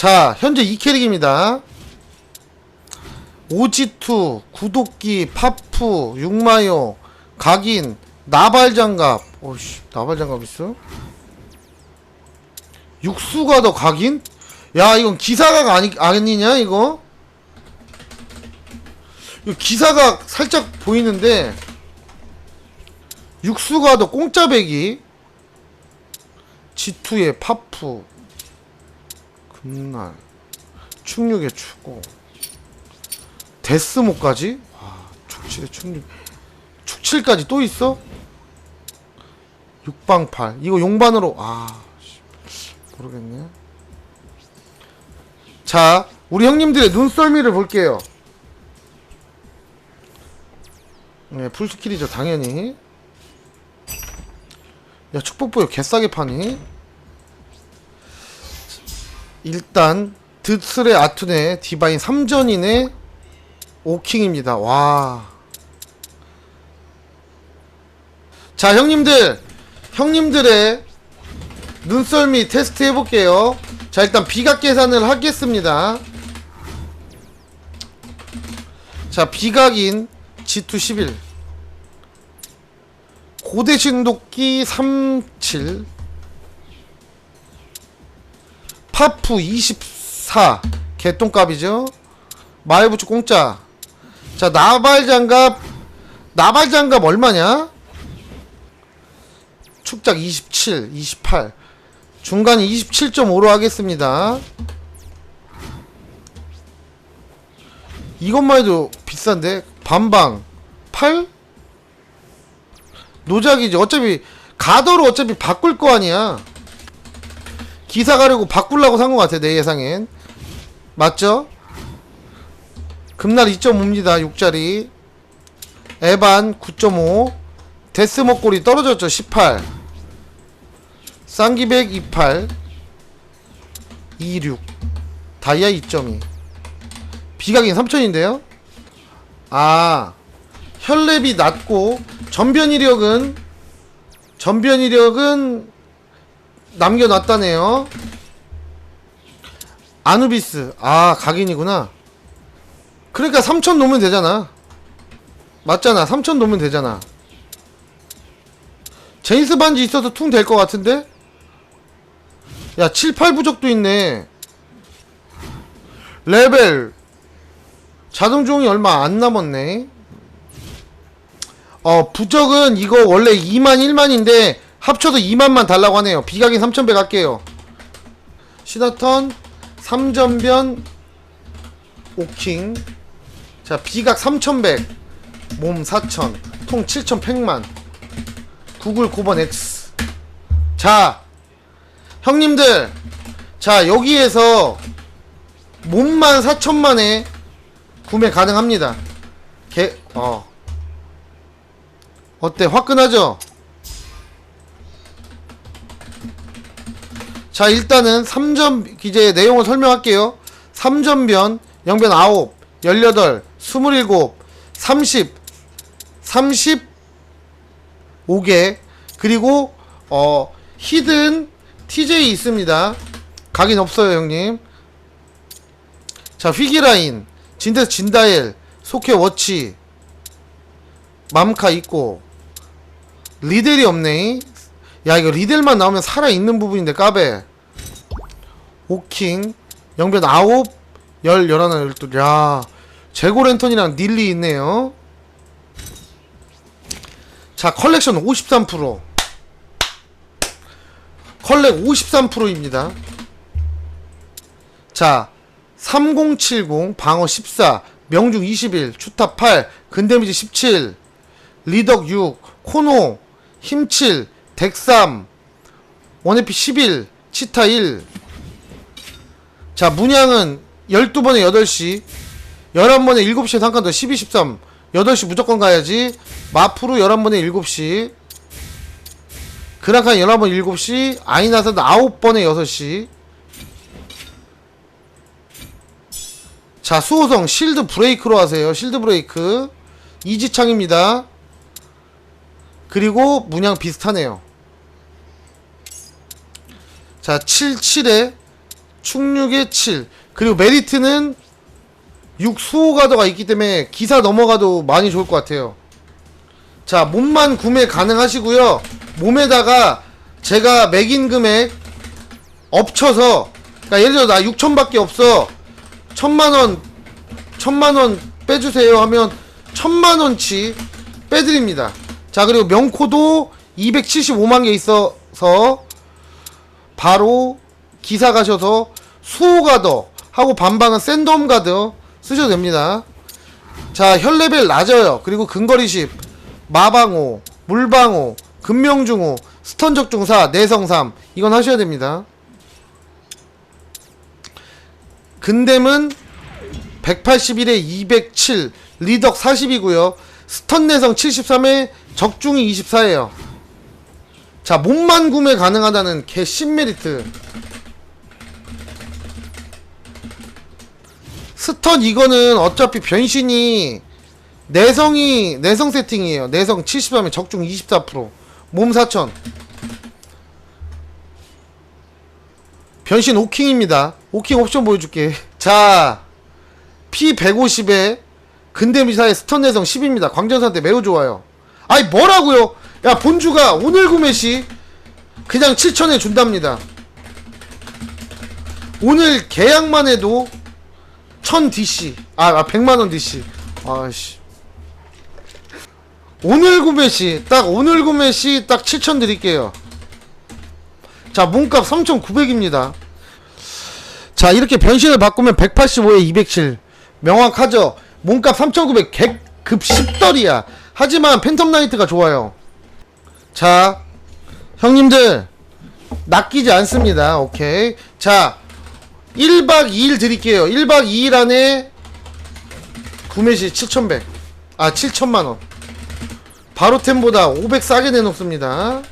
자, 현재 2캐릭입니다. 오지투, 구독기, 파프, 육마요, 각인, 나발장갑. 오씨, 나발장갑 있어? 육수가 더 각인? 야, 이건 기사가 아니, 아니냐, 이거? 이거 기사가 살짝 보이는데, 육수가 더 공짜배기, G2의 파프, 금날, 충육의 추고, 데스모까지? 와, 축칠의 충육, 축칠까지 또 있어? 육방팔, 이거 용반으로, 아, 씨, 모르겠네. 자, 우리 형님들의 눈썰미를 볼게요. 네, 풀스킬이죠, 당연히. 야, 축복보여 개싸게 파니? 일단, 드슬의 아툰의 디바인 3전인의 오킹입니다. 와. 자, 형님들. 형님들의 눈썰미 테스트 해볼게요. 자, 일단 비각 계산을 하겠습니다. 자, 비각인 G211. 고대 신도끼 37. 파프 24. 개똥값이죠. 마을부츠 공짜. 자, 나발장갑. 나발장갑 얼마냐? 축작 27, 28. 중간이 27.5로 하겠습니다. 이것만 해도 비싼데? 반방 8? 노작이지. 어차피 가더로 어차피 바꿀 거 아니야. 기사 가려고 바꾸려고 산 것 같아 내 예상엔. 맞죠? 금날 2.5입니다. 6짜리. 에반 9.5. 데스 목걸이 떨어졌죠. 18. 쌍기백 28. 26. 다이아 2.2. 비각인 3000인데요. 아. 혈랩이 낮고 전변 이력은 전변 이력은 남겨놨다네요. 아누비스. 아, 각인이구나. 그러니까 3천 놓으면 되잖아. 맞잖아. 3천 놓으면 되잖아. 제니스 반지 있어서 퉁 될 것 같은데? 야, 7, 8 부적도 있네. 레벨. 자동 종이 얼마 안 남았네. 어, 부적은 이거 원래 2만 1만인데 합쳐도 2만만 달라고 하네요. 비각인 3,100 할게요. 시나턴 3전변 오킹. 자 비각 3100 몸 4000 통 7100만. 구글 9번 X. 자 형님들 자 여기에서 몸만 4천만에 구매 가능합니다. 개, 어. 어때? 화끈하죠 자 일단은 3점 기재의 내용을 설명할게요. 3전변 0변 9 18 27 30 35개 그리고 어 히든 TJ 있습니다. 각인 없어요 형님. 자 휘기라인 진데스 진다엘 소케 워치 맘카 있고 리델이 없네. 야 이거 리델만 나오면 살아있는 부분인데 까베 오킹 영변 아홉 열 열하나 열둘 야 재고 랜턴이랑 닐리 있네요. 자 컬렉션 53% 컬렉 53%입니다. 자 3070 방어 14 명중 21 추탑 8 근데미지 17 리덕 6 코노 힘7 덱3 원해피 11 치타 1 자, 문양은 12번에 8시, 11번에 7시에 한칸 더, 12, 13. 8시 무조건 가야지. 마프로 11번에 7시. 그라칸 11번 7시. 아이나선 9번에 6시. 자, 수호성 실드 브레이크로 하세요. 실드 브레이크. 이지창입니다. 그리고 문양 비슷하네요. 자, 77에 충육에 7 그리고 메리트는 6 수호가더가 있기 때문에 기사 넘어가도 많이 좋을 것 같아요. 자 몸만 구매 가능하시고요. 몸에다가 제가 매긴 금액 엎쳐서 그러니까 예를 들어 나 6천밖에 없어. 천만원 천만원 빼주세요 하면 천만원치 빼드립니다. 자 그리고 명코도 275만 개 있어서 바로 기사 가셔서 수호가더 하고 반방은 샌덤 가드 쓰셔도 됩니다. 자 혈레벨 낮아요. 그리고 근거리10 마방호 물방호 금명중호 스턴적중사 내성삼 이건 하셔야 됩니다. 근댐은 181에 207 리덕 40이고요. 스턴 내성 73에 적중이 24예요. 자 몸만 구매 가능하다는 개 10메리트 스턴 이거는 어차피 변신이 내성이 내성 세팅이에요. 내성 73에 적중 24%몸 4000 변신 오킹입니다. 오킹 옵션 보여줄게. 자 P150에 근대미사의 스턴 내성 10입니다. 광전사한테 매우 좋아요. 아이 뭐라고요? 야 본주가 오늘 구매시 그냥 7천에 준답니다. 오늘 계약만 해도 1000 DC 아, 아 100만원 DC 아씨. 오늘 구매시 딱 오늘 구매시 딱 7천 드릴게요. 자 몸값 3,900입니다. 자 이렇게 변신을 바꾸면 185에 207 명확하죠? 몸값 3,900 객급 10덜이야. 하지만 팬텀 나이트가 좋아요. 자 형님들 낚이지 않습니다. 오케이. 자 1박 2일 드릴게요. 1박 2일 안에 구매시 7,100아 7천만원. 바로템보다 500 싸게 내놓습니다